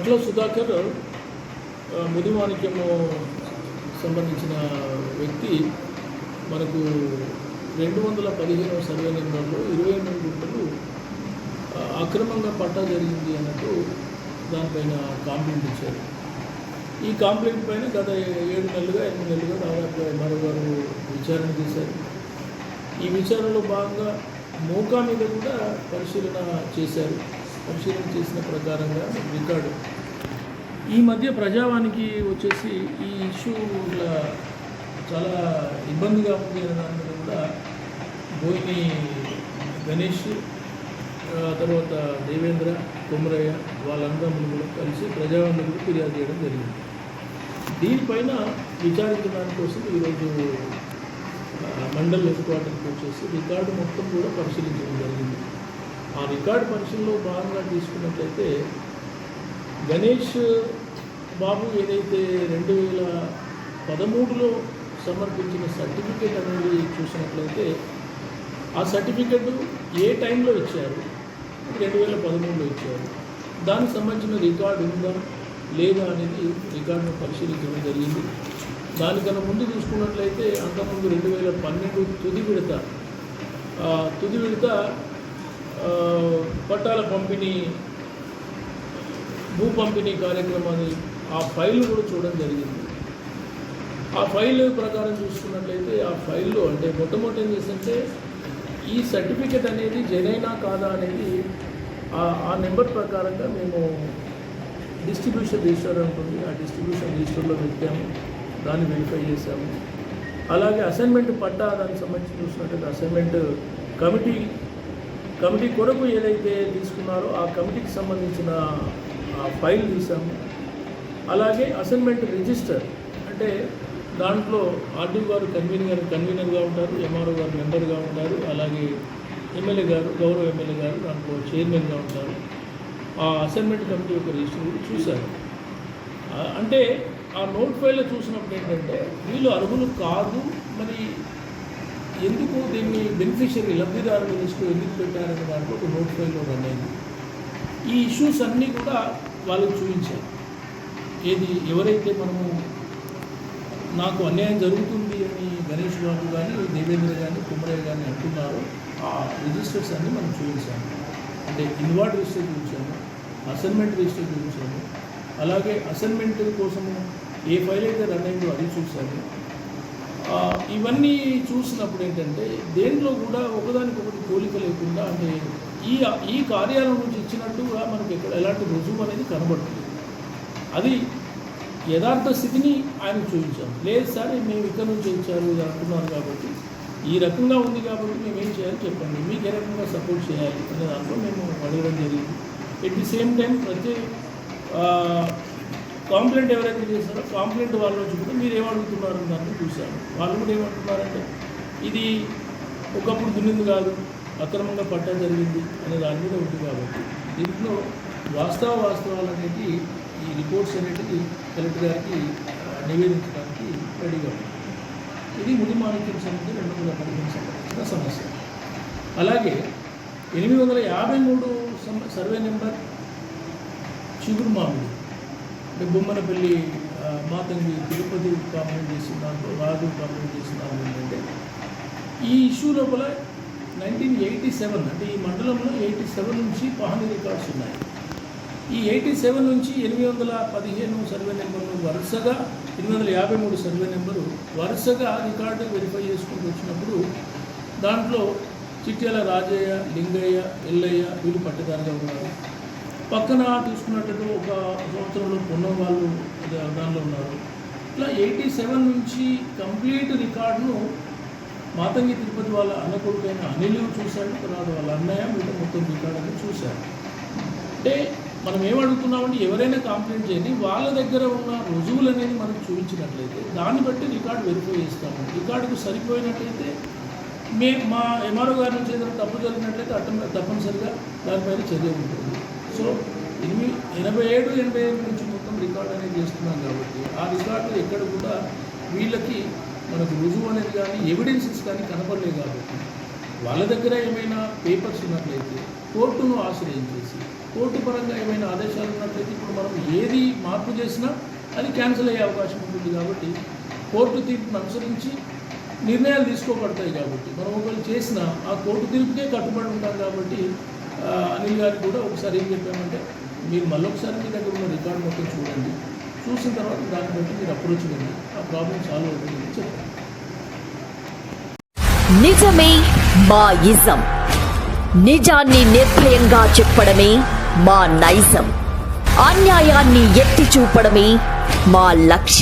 గట్ల సుధాకర్ ఆ, ముదిమాణిక్యము సంబంధించిన వ్యక్తి మనకు రెండు వందల పదిహేనవ సర్వే నెంబర్లో ఇరవై ఎనిమిది గుంటలు అక్రమంగా పట్టా జరిగింది అన్నట్టు దానిపైన కాంప్లైంట్ ఇచ్చారు. ఈ కాంప్లైంట్ పైన గత ఏడు నెలలుగా ఎనిమిది నెలలుగా దాదాపు ఎంఆర్ఓ గారు విచారణ చేశారు. ఈ విచారణలో భాగంగా మోకా మీద కూడా పరిశీలన చేశారు. పరిశీలన చేసిన ప్రకారంగా రికార్డు. ఈ మధ్య ప్రజావానికి వచ్చేసి ఈ ఇష్యూల చాలా ఇబ్బందిగా ఉంది అనే దాని మీద కూడా బోయిని గణేష్ తర్వాత దేవేంద్ర కుమరయ్య వాళ్ళందరూ కూడా కలిసి ప్రజావాణి కూడా ఫిర్యాదు చేయడం జరిగింది. దీనిపైన విచారించడానికి కోసం ఈరోజు మండల్ హెడ్ క్వార్టర్కి వచ్చేసి రికార్డు మొత్తం కూడా పరిశీలించడం ఆ రికార్డు మనుషుల్లో భాగంగా తీసుకున్నట్లయితే గణేష్ బాబు ఏదైతే రెండు వేల పదమూడులో సమర్పించిన సర్టిఫికేట్ అనేది చూసినట్లయితే ఆ సర్టిఫికెట్ ఏ టైంలో ఇచ్చారు? రెండు వేల పదమూడులో ఇచ్చారు. దానికి సంబంధించిన రికార్డు ఉందా? లేదా అనేది రికార్డును పరిశీలించడం జరిగింది. దానికన్నా ముందు చూసుకున్నట్లయితే అంతకుముందు రెండు వేల పన్నెండు తుది విడత తుది విడత పట్టాల పంపిణీ భూ పంపిణీ కార్యక్రమాన్ని ఆ ఫైల్ కూడా చూడడం జరిగింది. ఆ ఫైల్ ప్రకారం చూసుకున్నట్లయితే ఆ ఫైల్లో అంటే మొట్టమొదటి ఏం చేస్తుంటే ఈ సర్టిఫికెట్ అనేది జనైనా కాదా అనేది ఆ- నెంబర్ ప్రకారంగా మేము డిస్ట్రిబ్యూషన్ రిజిస్టర్ ఉంటుంది ఆ డిస్ట్రిబ్యూషన్ రిజిస్టర్లో పెట్టాము. దాన్ని వెరిఫై చేశాము. అలాగే అసైన్మెంట్ పట్టా దానికి సంబంధించి చూసినట్లయితే అసైన్మెంట్ కమిటీ కమిటీ కొరకు ఏదైతే తీసుకున్నారో ఆ కమిటీకి సంబంధించిన ఫైల్ తీసాము. అలాగే అసైన్మెంట్ రిజిస్టర్ అంటే దాంట్లో ఆర్డీ గారు కన్వీనర్ కన్వీనర్గా ఉంటారు ఎంఆర్ఓ గారు మెంబర్గా ఉంటారు అలాగే ఎమ్మెల్యే గారు గౌరవ ఎమ్మెల్యే గారు దాంట్లో చైర్మన్గా ఉంటారు. ఆ అసైన్మెంట్ కమిటీ యొక్క రిజిస్టర్ చూశారు. అంటే ఆ నోట్ ఫైల్లో చూసినప్పుడు ఏంటంటే వీళ్ళు అర్హులు కాదు మరి ఎందుకు దీన్ని బెనిఫిషియరీ లబ్ధిదారుల లిస్టు ఎందుకు పెట్టారనే దాంట్లో ఒక నోటిఫైలో రన్ అయింది. ఈ ఇష్యూస్ అన్నీ కూడా వాళ్ళకి చూపించారు. ఏది ఎవరైతే మనము నాకు అన్యాయం జరుగుతుంది అని గణేష్ బాబు కానీ దేవేంద్ర కానీ కుమరయ్య కానీ అంటున్నారో ఆ రిజిస్టర్స్ అన్నీ మనం చూపించాము అంటే ఇన్వార్డ్ రిజిస్టర్ చూపించాము అసైన్మెంట్ రిజిస్టర్ చూపించాము అలాగే అసైన్మెంట్ కోసము ఏ ఫైల్ అయితే రన్ అయిందో అది చూసాము ఇవన్నీ చూసినప్పుడు ఏంటంటే దేంట్లో కూడా ఒకదానికొకటి పోలిక లేకుండా అంటే ఈ ఈ కార్యాలయం నుంచి ఇచ్చినట్టుగా మనకి ఇక్కడ ఎలాంటి రుజువు అనేది కనబడుతుంది అది యథార్థ స్థితిని ఆయన చూపించాం లేదు సార్ మేము ఇక్కడ నుంచి ఇచ్చారు ఇది అంటున్నారు కాబట్టి ఈ రకంగా ఉంది కాబట్టి మేము ఏం చేయాలి చెప్పండి. మీకు ఏ రకంగా సపోర్ట్ చేయాలి అనే దాంట్లో మేము అడగడం జరిగింది. ఎట్ ది సేమ్ టైం ప్రతి కాంప్లైంట్ ఎవరైతే చేస్తారో కాంప్లైంట్ వాళ్ళ నుంచి కూడా మీరు ఏమడుగుతున్నారు దాన్ని చూశాను వాళ్ళు కూడా ఏమంటున్నారంటే ఇది ఒకప్పుడు దున్నింది కాదు అక్రమంగా పట్టా జరిగింది అనే దాని మీద ఉంది కాబట్టి. దీంట్లో వాస్తవ వాస్తవాలు అనేది ఈ రిపోర్ట్స్ అనేటివి కలెక్టర్ గారికి నివేదించడానికి రెడీగా ఉంది ఇది ముడి మాణిక్యం సంబంధించి రెండు వందల పదిహేను సంబంధించిన సమస్య. అలాగే ఎనిమిది వందల యాభై మూడు సర్వే నెంబర్ చిగురు మామిడి అంటే బొమ్మనపల్లి మాతంగి తిరుపతి కామెంట్ చేసిన దాంట్లో రాజు కామెంట్ చేసిన దాంట్లో ఏంటంటే ఈ ఇష్యూ లోపల నైన్టీన్ ఎయిటీ సెవెన్ అంటే ఈ మండలంలో ఎయిటీ సెవెన్ నుంచి పహాని రికార్డ్స్ ఉన్నాయి. ఈ ఎయిటీ సెవెన్ నుంచి ఎనిమిది వందల పదిహేను సర్వే నెంబర్లు వరుసగా ఎనిమిది వందల యాభై మూడు సర్వే నెంబరు వరుసగా రికార్డు వెరిఫై చేసుకుంటూ వచ్చినప్పుడు దాంట్లో చిట్యాల రాజయ్య లింగయ్య ఎల్లయ్య వీళ్ళు పట్టుదారుగా ఉన్నారు. పక్కన చూసుకున్నట్టు ఒక సంవత్సరంలో పొన్నం వాళ్ళు దానిలో ఉన్నారు. ఇట్లా ఎయిటీ సెవెన్ నుంచి కంప్లీట్ రికార్డును మాతంగి తిరుపతి వాళ్ళ అన్న కొడుకైన అనిల్ చూశాడు తర్వాత వాళ్ళ అన్నయ్య వీళ్ళు మొత్తం రికార్డు అని చూశారు. అంటే మనం ఏమడుగుతున్నామంటే ఎవరైనా కంప్లైంట్ చేయండి వాళ్ళ దగ్గర ఉన్న రుజువులు అనేది మనం చూపించినట్లయితే దాన్ని బట్టి రికార్డు వెరిఫై చేస్తాము. రికార్డుకు సరిపోయినట్లయితే మే మా ఎంఆర్ఓ గారి నుంచి ఏదైనా తప్పు జరిగినట్లయితే అట్ట తప్పనిసరిగా దానిపైన చర్య ఉంటుంది. సో ఎనిమిది ఎనభై ఏడు ఎనభై ఏడు నుంచి మొత్తం రికార్డు అనేది చేస్తున్నాం కాబట్టి ఆ రికార్డు ఎక్కడ కూడా వీళ్ళకి మనకు రుజువు అనేది కానీ ఎవిడెన్సెస్ కానీ కనపడలేదు కాబట్టి వాళ్ళ దగ్గర ఏమైనా పేపర్స్ ఉన్నట్లయితే కోర్టును ఆశ్రయించేసి కోర్టు పరంగా ఏమైనా ఆదేశాలు ఉన్నట్లయితే ఇప్పుడు మనం ఏది మార్పు చేసినా అది క్యాన్సిల్ అయ్యే అవకాశం ఉంటుంది కాబట్టి కోర్టు తీర్పును అనుసరించి నిర్ణయాలు తీసుకోబడతాయి కాబట్టి మనం ఒకవేళ చేసిన ఆ కోర్టు తీర్పుకే కట్టుబడి ఉంటాం కాబట్టి మోడీ గారు కూడా ఒకసారి ఏం చెప్పామంటే మీరు మళ్ళొకసారి మీ దగ్గర ఉన్న రికార్డు మొత్తం చూడండి. చూసిన తర్వాత దాన్ని బట్టి మీరు అప్రోచ్ కండి ఆ ప్రాబ్లం సాల్వ్ అవుతుందని చెప్పారు. నిజమే మా ఇజం. నిజాన్ని నిర్భయంగా చెప్పడమే మా నైజం. అన్యాయాన్ని ఎత్తి చూపడమే మా లక్ష్యం.